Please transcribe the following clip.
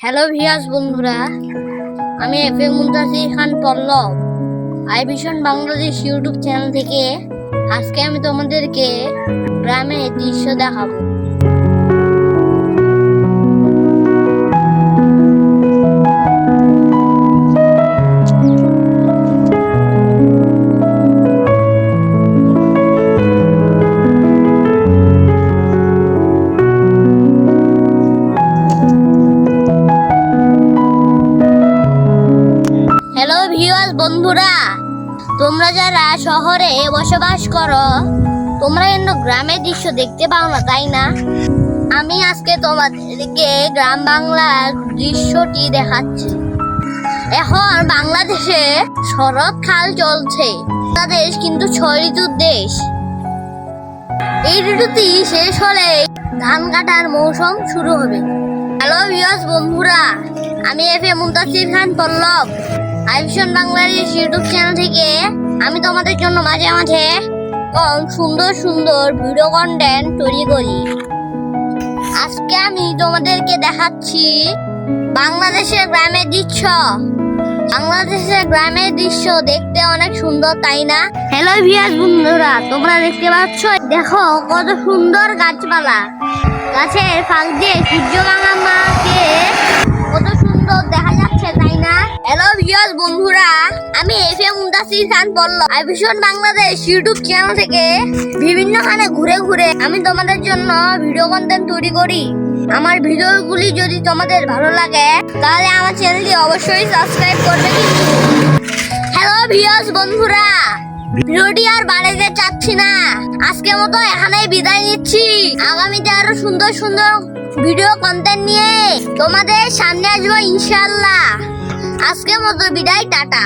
Hello viewers বন্ধুরা। আমি F M Muntasir Khan Pallab I vision Bangladesh YouTube channel থেকে আজকে আমি তোমাদেরকে গ্রামের দৃশ্য দেখাবো। হ্যালো ভিউয়ার্স বন্ধুরা। তোমরা যারা শহরে বসবাস করো, তোমরা এন্য গ্রামের দৃশ্য দেখতে পাও না, তাই না? আমি আজকে তোমাদেরকে গ্রাম বাংলার দৃশ্যটি দেখাচ্ছি। এখন বাংলাদেশে শরৎকাল চলছে। বাংলাদেশ কিন্তু ছয় ঋতুর দেশ। এই ঋতুটি শেষ হলে ধান কাটার মৌসুম শুরু হবে। হ্যালো ভিউয়ার্স বন্ধুরা। আমি F A Muntasir Khan Pallab. I vision Bangladesh YouTube channel থেকে আমি তোমাদের জন্য মাঝে মাঝে কম সুন্দর সুন্দর ভিডিও কন্টেন্ট তৈরি করি। আজকে আমি তোমাদেরকে দেখাচ্ছি বাংলাদেশের গ্রামের দৃশ্য। বাংলাদেশের গ্রামের দৃশ্য দেখতে অনেক সুন্দর, তাই না? হ্যালো ভিয়াস বন্ধুরা, তোমরা দেখতে পাচ্ছ, দেখো কত সুন্দর গাছপালা। গাছের ফাঁক দিয়ে সূর্য ভিউয়ার্স বন্ধুরা, আমি F M Muntasir Khan Pallab I vision Bangladesh YouTube channel থেকে বিভিন্ন খানে ঘুরে ঘুরে আমি তোমাদের জন্য ভিডিও কন্টেন্ট তৈরি করি। আমার ভিডিওগুলি যদি তোমাদের ভালো লাগে, তাহলে আমার চ্যানেলটি অবশ্যই সাবস্ক্রাইব করবে কিন্তু। হ্যালো ভিউয়ার্স বন্ধুরা। ভিডিওটি আর বাড়াতে চাচ্ছি না। আজকে মতো এখানেই বিদায় নিচ্ছি। আগামীতে আরও সুন্দর সুন্দর ভিডিও কন্টেন্ট নিয়ে তোমাদের সামনে আসব ইনশাল্লাহ আজকের মতো বিদায় টাটা।